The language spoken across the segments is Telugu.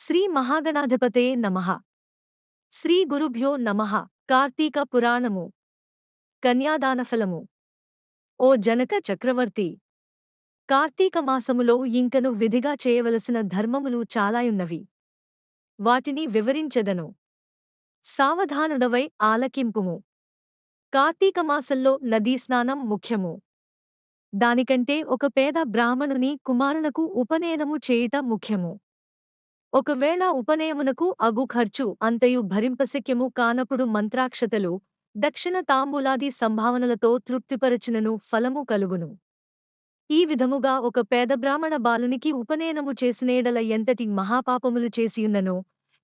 శ్రీ మహాగణాధిపతే నమః. శ్రీ గురుభ్యో నమః. కార్తీక పురాణము. కన్యాదానఫలము. ఓ జనక చక్రవర్తి! కార్తీక మాసములో ఇంకను విధిగా చేయవలసిన ధర్మములు చాలాయున్నవి. వాటిని వివరించెదను. సావధానుడవై ఆలకింపుము. కార్తీక మాసంలో నదీ స్నానం ముఖ్యము. దానికంటే ఒక పేద బ్రాహ్మణుని కుమారునకు ఉపనయనము చేయుట ముఖ్యము. ఒకవేళ ఉపనయమునకు అగు ఖర్చు అంతయు భరింపశక్యము కానప్పుడు మంత్రాక్షతలు దక్షిణ తాంబూలాది సంభావనలతో తృప్తిపరచినను ఫలము కలుగును. ఈ విధముగా ఒక పేద బ్రాహ్మణ బాలునికి ఉపనయనము చేసినేడల ఎంతటి మహాపాపములు చేసియున్ననో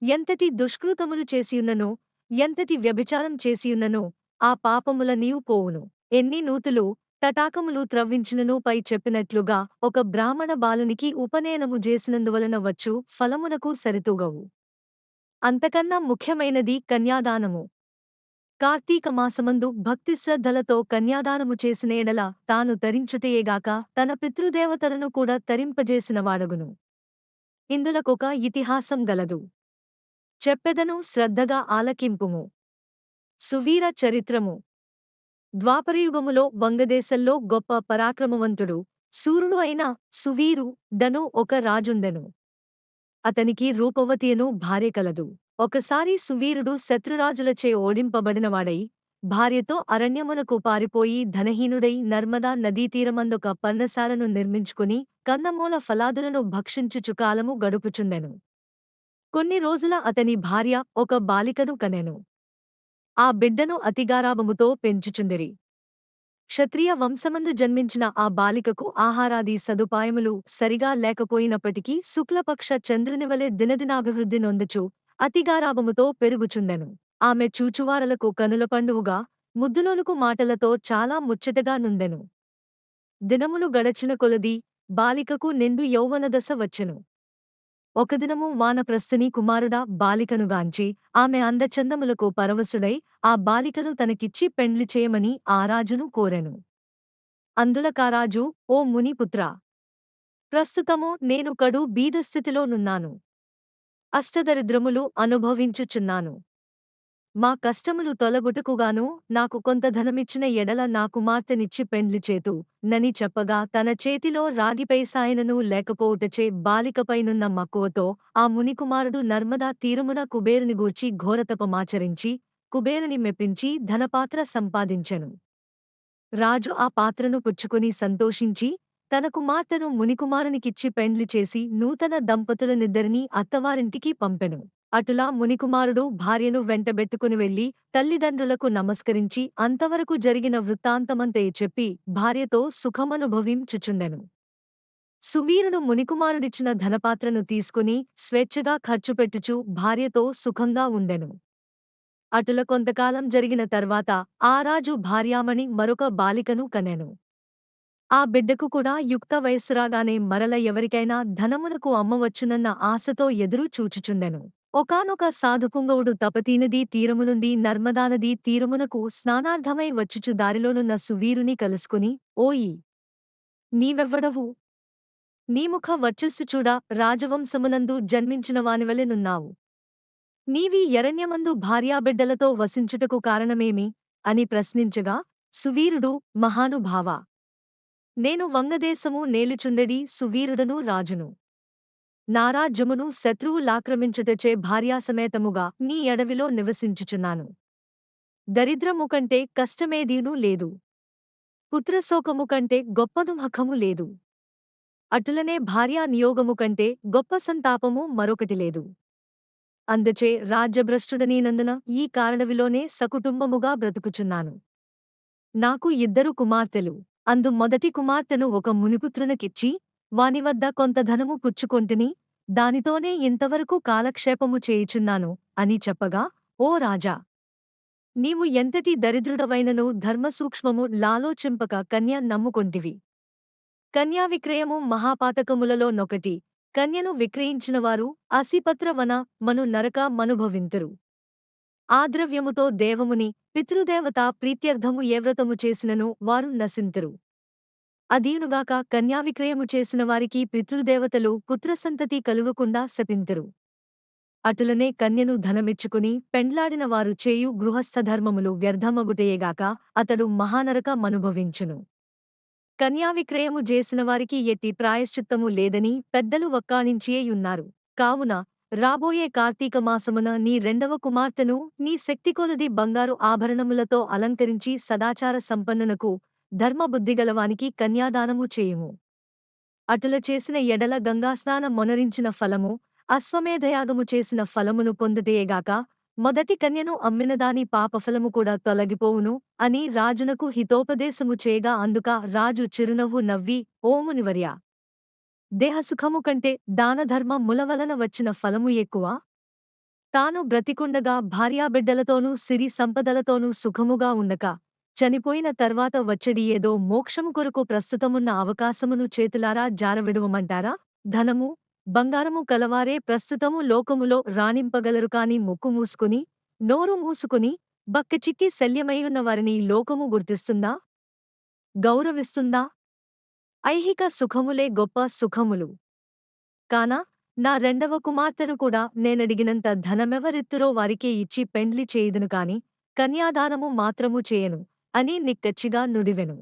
ఎంతటి దుష్కృతములు చేసియున్ననో ఎంతటి వ్యభిచారం చేసియున్ననో ఆ పాపముల నీవు పోవును. ఎన్ని నూతులు తటాకములు త్రవ్వించినను పై చెప్పినట్లుగా ఒక బ్రాహ్మణ బాలునికి ఉపనయనము చేసినందువలన వచ్చు ఫలమునకు సరితూగవు. అంతకన్నా ముఖ్యమైనది కన్యాదానము. కార్తీక మాసమందు భక్తి శ్రద్ధలతో కన్యాదానము చేసిన ఎడల తాను తరించుటయేగాక తన పితృదేవతలను కూడా తరింపజేసినవాడగును ఇందులకొక ఇతిహాసం గలదు. చెప్పెదను శ్రద్ధగా ఆలకింపుము. సువీర చరిత్రము. ద్వాపరయుగములో వంగదేశంలో గొప్ప పరాక్రమవంతుడు సూరుడు అయిన సువీరు దను ఒక రాజుండెను. అతనికి రూపవతియను భార్య కలదు. ఒకసారి సువీరుడు శత్రురాజులచే ఓడింపబడినవాడై భార్యతో అరణ్యమునకు పారిపోయి ధనహీనుడై నర్మదా నదీతీరమందొక పర్ణశాలను నిర్మించుకుని కందమూల ఫలాదులను భక్షించుచు కాలము గడుపుచుండెను. కొన్ని రోజుల అతని భార్య ఒక బాలికను కనెను. ఆ బిడ్డను అతిగారాభముతో పెంచుచుందిరి క్షత్రియ వంశమందు జన్మించిన ఆ బాలికకు ఆహారాది సదుపాయములు సరిగా లేకపోయినప్పటికీ శుక్లపక్ష చంద్రునివలె దినదినాభివృద్ధి నొందుచు అతిగారాభముతో పెరుగుచుండెను. ఆమె చూచువారలకు కనుల పండువుగా ముద్దులోనుకు మాటలతో చాలా ముచ్చటగా నుండెను. దినములు గడచిన కొలది బాలికకు నిండు యౌవనదశ వచ్చెను. ఒకదినము వానప్రస్థిని కుమారుడా బాలికనుగాంచి ఆమె అందచందములకు పరవశుడై ఆ బాలికను తనకిచ్చి పెండ్లి చేయమని ఆ రాజును కోరెను. అందులకారాజు ఓ మునిపుత్రా! ప్రస్తుతము నేను కడు బీదస్థితిలో నున్నాను. అష్టదరిద్రములు అనుభవించుచున్నాను. మా కష్టములు తొలగుటకుగాను నాకు కొంత ధనమిచ్చిన ఎడల నా కుమార్తెనిచ్చి పెండ్లి చేతు. నని చెప్పగా తన చేతిలో రాగిపై సాయనను లేకపోవుటచే బాలికపైనున్న మక్కువతో ఆ మునికుమారుడు నర్మదా తీరమున కుబేరుని గూర్చి ఘోరతపమాచరించి కుబేరుని మెప్పించి ధనపాత్ర సంపాదించెను. రాజు ఆ పాత్రను పుచ్చుకుని సంతోషించి తన కుమార్తెను మునికుమారునికిచ్చి పెండ్లి చేసి నూతన దంపతులనిద్దరినీ అత్తవారింటికి పంపెను. అటులా మునికుమారుడు భార్యను వెంటబెట్టుకుని వెళ్ళి తల్లిదండ్రులకు నమస్కరించి అంతవరకు జరిగిన వృత్తాంతమంతే చెప్పి భార్యతో సుఖమనుభవించుచుండెను. సువీరుడు మునికుమారుడిచ్చిన ధనపాత్రను తీసుకుని స్వేచ్ఛగా ఖర్చుపెట్టుచు భార్యతో సుఖంగా ఉండెను. అటుల కొంతకాలం జరిగిన తర్వాత ఆ రాజు భార్యామణి మరొక బాలికను కనెను. ఆ బిడ్డకు కూడా యుక్త వయస్సురాగానే మరల ఎవరికైనా ధనమునకు అమ్మవచ్చునన్న ఆశతో ఎదురు చూచుచుండెను ఒకనొక సాధుపుంగవుడు తపతీనదీ తీరమునుండి నర్మదానదీ తీరమునకు స్నానార్థమై వచ్చుచు దారిలోనున్న సువీరుని కలుసుకుని ఓయి! నీవెవ్వడవు? నీముఖ వచ్చస్సు చూడ రాజవంశమునందు జన్మించిన వానివలెనున్నావు నీవి ఎరణ్యమందు భార్యాబిడ్డలతో వసించుటకు కారణమేమి? అని ప్రశ్నించగా సువీరుడు మహానుభావా. నేను వంగదేశము నేలుచుండెడి సువీరుడను రాజును. నారాజ్యమును శత్రువులాక్రమించుటచే భార్యాసమేతముగా నీ ఎడవిలో నివసించుచున్నాను. దరిద్రము కంటే కష్టమేదీనూ లేదు. పుత్రశోకము కంటే గొప్పదుహఖము లేదు. అటులనే భార్యా నియోగము కంటే గొప్ప సంతాపము మరొకటి లేదు. అందుచే రాజ్యభ్రష్టుడనీనందున ఈ కారణవిలోనే సకుటుంబముగా బ్రతుకుచున్నాను. నాకు ఇద్దరు కుమార్తెలు. అందు మొదటి కుమార్తెను ఒక మునిపుత్రునకిచ్చి వాని వద్ద కొంత ధనము పుచ్చుకొంటిని దానితోనే ఇంతవరకు కాలక్షేపము చేయుచున్నాను అని చెప్పగా ఓ రాజా! నీవు ఎంతటి దరిద్రుడవైనను ధర్మసూక్ష్మము లాలోచింపక కన్య నమ్ముకొంటివి. కన్యా విక్రయము మహాపాతకములలో నొకటి. కన్యను విక్రయించినవారు అసిపత్రవన మను నరక మనుభవింతురు. ఆ ద్రవ్యముతో దేవముని పితృదేవత ప్రీత్యర్థము ఏ వ్రతము చేసినను వారు నశింతురు. అదీనుగాక కన్యావిక్రయము చేసిన వారికి పితృదేవతలు పుత్రసంతతి కలుగకుండా శపింతురు. అటులనే కన్యను ధనమిచ్చుకుని పెండ్లాడిన వారు చేయు గృహస్థధర్మములు వ్యర్థమగుటయేగాక అతడు మహానరక మనుభవించును. కన్యావిక్రయము చేసిన వారికి ఎట్టి ప్రాయశ్చిత్తము లేదని పెద్దలు వక్కాణించియేయున్నారు కావున రాబోయే కార్తీక మాసమున నీ రెండవ కుమార్తెను నీ శక్తికొలది బంగారు ఆభరణములతో అలంకరించి సదాచార సంపన్నునకు ధర్మబుద్ధిగలవానికి కన్యాదానము చేయుము. అటుల చేసిన ఎడల గంగాస్నాన మొనరించిన ఫలము అశ్వమేధయాగము చేసిన ఫలమును పొందుటయేగాక మొదటి కన్యను అమ్మినదాని పాపఫలము కూడా తొలగిపోవును అని రాజునకు హితోపదేశము చేయగా అందుక రాజు చిరునవ్వు నవ్వి ఓమునివర్య దేహసుఖము కంటే దానధర్మ ములవలన వచ్చిన ఫలము ఎక్కువ? తాను బ్రతికుండగా భార్యాబిడ్డలతోనూ సిరి సంపదలతోనూ సుఖముగా ఉండక చనిపోయిన తర్వాత వచ్చడి ఏదో మోక్షము కొరకు ప్రస్తుతమున్న అవకాశమును చేతులారా జారవిడువమంటారా? ధనము బంగారము కలవారే ప్రస్తుతము లోకములో రాణింపగలరు కాని ముక్కు మూసుకుని నోరు మూసుకుని బక్కచిక్కి శల్యమైయున్న వారిని లోకము గుర్తిస్తుందా? గౌరవిస్తుందా? ఐహిక సుఖములే గొప్ప సుఖములు. కాన నా రెండవ కుమార్తెను కూడా నేనడిగినంత ధనమెవరిత్తురో వారికే ఇచ్చి పెండ్లి చేయుదును కాని కన్యాదానము మాత్రము చేయను. అని నిక్కచ్చిగా నుడివెను.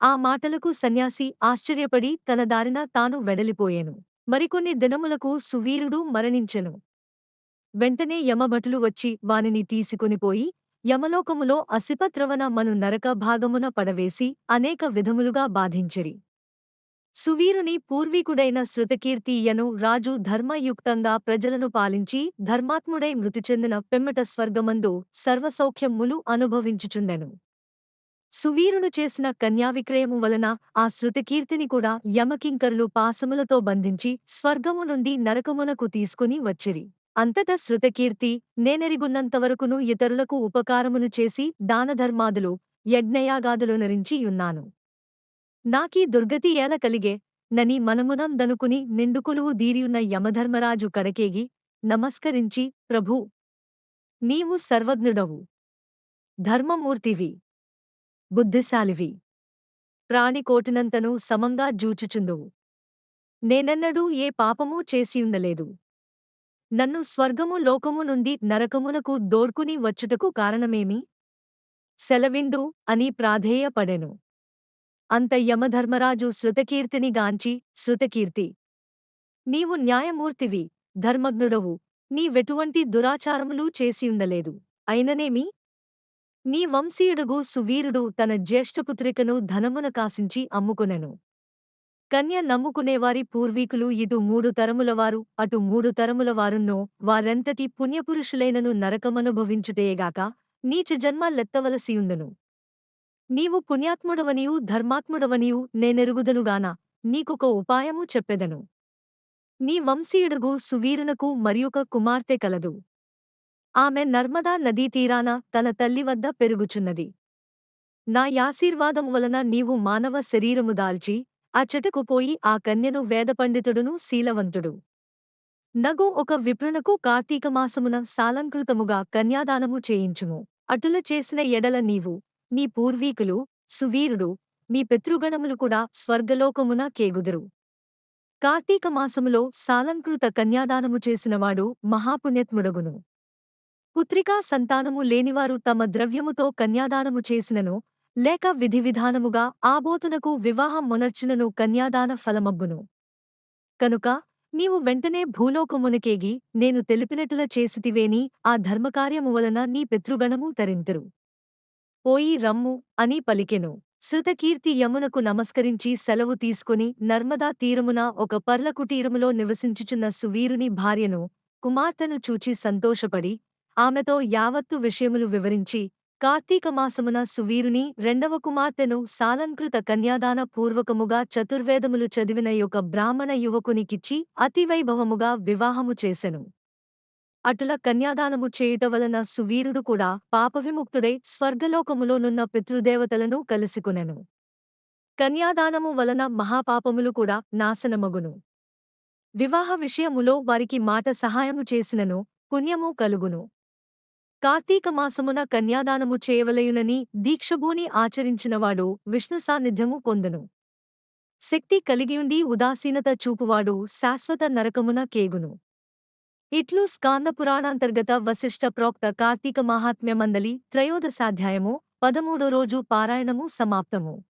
ఆ మాటలకు సన్యాసి ఆశ్చర్యపడి తన దారిన తాను వెడలిపోయెను. మరికొన్ని దినములకు సువీరుడు మరణించెను. వెంటనే యమభటులు వచ్చి వానిని తీసుకొనిపోయి యమలోకములో అసిపత్రవన మను నరక భాగమున పడవేసి అనేక విధములుగా బాధించిరి. సువీరుని పూర్వీకుడైన శృతకీర్తియను రాజు ధర్మయుక్తంగా ప్రజలను పాలించి ధర్మాత్ముడై మృతి చెందిన పెమ్మట స్వర్గమందు సర్వసౌఖ్యములు అనుభవించుచుండెను. సువీరును చేసిన కన్యావిక్రయము వలన ఆ శృతకీర్తిని కూడా యమకింకరులు పాసములతో బంధించి స్వర్గము నుండి నరకమునకు తీసుకుని వచ్చిరి. అంతట శృతకీర్తి నేనెరిగున్నంతవరకును ఇతరులకు ఉపకారమును చేసి దానధర్మాదులు యజ్ఞయాగాదులు నరించియున్నాను నాకీ దుర్గతి ఏల కలిగే నని మనమునందనుకుని నిండుకులువు దీరియున్న యమధర్మరాజు కడకేగి నమస్కరించి ప్రభూ నీవు సర్వజ్ఞుడవు. ధర్మమూర్తివి. బుద్ధిశాలివి. ప్రాణికోటినంతను సమంగా జూచుచుందువు. నేనెన్నడూ ఏ పాపమూ చేసియుండలేదు. నన్ను స్వర్గము లోకము నుండి నరకమునకు దోడ్కుని వచ్చుటకు కారణమేమి? సెలవిండు అని ప్రాధేయపడెను. అంత యమధర్మరాజు శృతకీర్తిని గాంచి శృతకీర్తి నీవు న్యాయమూర్తివి ధర్మజ్ఞుడవు నీవెటువంటి దురాచారములు చేసియుండలేదు. అయిననేమి? నీ వంశీయుడుగు సువీరుడు తన జ్యేష్ఠపుత్రికను ధనమున కాసించి అమ్ముకునెను. కన్య నమ్ముకునేవారి పూర్వీకులు ఇటు మూడు తరములవారు అటు మూడు తరములవారున్నో వారెంతటి పుణ్యపురుషులైనను నరకమనుభవించుటయేగాక నీచ జన్మ లెత్తవలసియుండును. నీవు పుణ్యాత్ముడవనియు ధర్మాత్ముడవనియు నేనెరుగుదనుగాన నీకొక ఉపాయము చెప్పెదను. నీ వంశీయుడుగు సువీరునకు మరియొక కుమార్తె కలదు. ఆమె నర్మదా నదీ తీరాన తన తల్లి వద్ద పెరుగుచున్నది. నా యాశీర్వాదం వలన నీవు మానవ శరీరము దాల్చి అచ్చటకు పోయి ఆ కన్యను వేదపండితుడును శీలవంతుడు. నగు ఒక విప్రునకు కార్తీకమాసమున సాలంకృతముగా కన్యాదానము చేయించుము. అటుల చేసిన ఎడల నీవు నీ పూర్వీకులు సువీరుడు మీ పితృగణములు కూడా స్వర్గలోకమున కేగుదురు. కార్తీకమాసములో సాలంకృత కన్యాదానము చేసినవాడు మహాపుణ్యత్ముడగును. పుత్రికా సంతానము లేనివారు తమ ద్రవ్యముతో కన్యాదానము చేసినను లేక విధి విధానముగా ఆబోతునకు వివాహం మొనర్చినను కన్యాదాన ఫలమబ్బును. కనుక నీవు వెంటనే భూలోకమునకేగి నేను తెలిపినట్ల చేసితివేని ఆ ధర్మకార్యము వలన నీ పితృగణము తరింతురు. పోయి రమ్ము అని పలికెను. శృతకీర్తి యమునకు నమస్కరించి సెలవు తీసుకుని నర్మదా తీరమున ఒక పర్లకుటీరములో నివసించుచున్న సువీరుని భార్యను కుమార్తెను చూచి సంతోషపడి ఆమెతో యావత్తు విషయములు వివరించి కార్తీకమాసమున సువీరుని రెండవ కుమార్తెను సాలంకృత కన్యాదాన పూర్వకముగా చతుర్వేదములు చదివిన యొక్క బ్రాహ్మణ యువకునికిచ్చి అతివైభవముగా వివాహము చేసెను. అటుల కన్యాదానము చేయుట వలన సువీరుడు కూడా పాపవిముక్తుడై స్వర్గలోకములోనున్న పితృదేవతలను కలిసికొనెను. కన్యాదానము వలన మహాపాపములు కూడా నాశనమగును. వివాహ విషయములో వారికి మాట సహాయము చేసినను పుణ్యము కలుగును. కార్తీక మాసమున కన్యాదానము చేయవలయునని దీక్షభూని ఆచరించినవాడు విష్ణు సాన్నిధ్యము పొందును. శక్తి కలిగియుండి ఉదాసీనత చూపువాడు శాశ్వత నరకమున కేగును. ఇట్లు స్కాందపురాణాంతర్గత పురాణాంతర్గత వశిష్ఠ ప్రోక్త కార్తీక మహాత్మ్యమందలి త్రయోదశాధ్యాయము పదమూడో రోజు పారాయణము సమాప్తము.